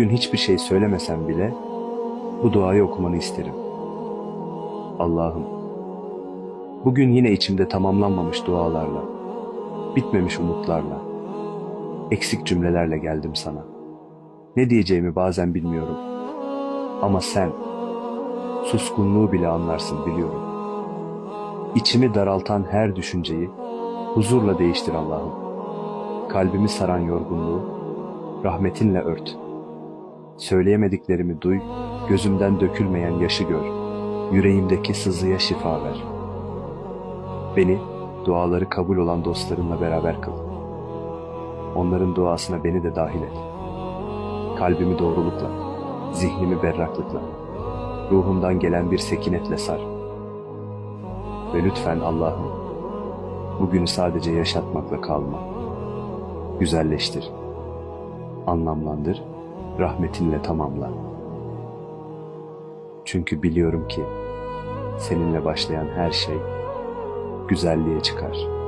Bugün hiçbir şey söylemesem bile bu duayı okumanı isterim. Allah'ım, bugün yine içimde tamamlanmamış dualarla, bitmemiş umutlarla, eksik cümlelerle geldim sana. Ne diyeceğimi bazen bilmiyorum. Ama sen suskunluğu bile anlarsın biliyorum. İçimi daraltan her düşünceyi huzurla değiştir Allah'ım. Kalbimi saran yorgunluğu rahmetinle ört. Söyleyemediklerimi duy, gözümden dökülmeyen yaşı gör. Yüreğimdeki sızıya şifa ver. Beni duaları kabul olan dostlarımla beraber kıl. Onların duasına beni de dahil et. Kalbimi doğrulukla, zihnimi berraklıkla, ruhumdan gelen bir sekinetle sar. Ve lütfen Allah'ım, bugünü sadece yaşatmakla kalma. Güzelleştir, anlamlandır, rahmetinle tamamla. Çünkü biliyorum ki seninle başlayan her şey güzelliğe çıkar.''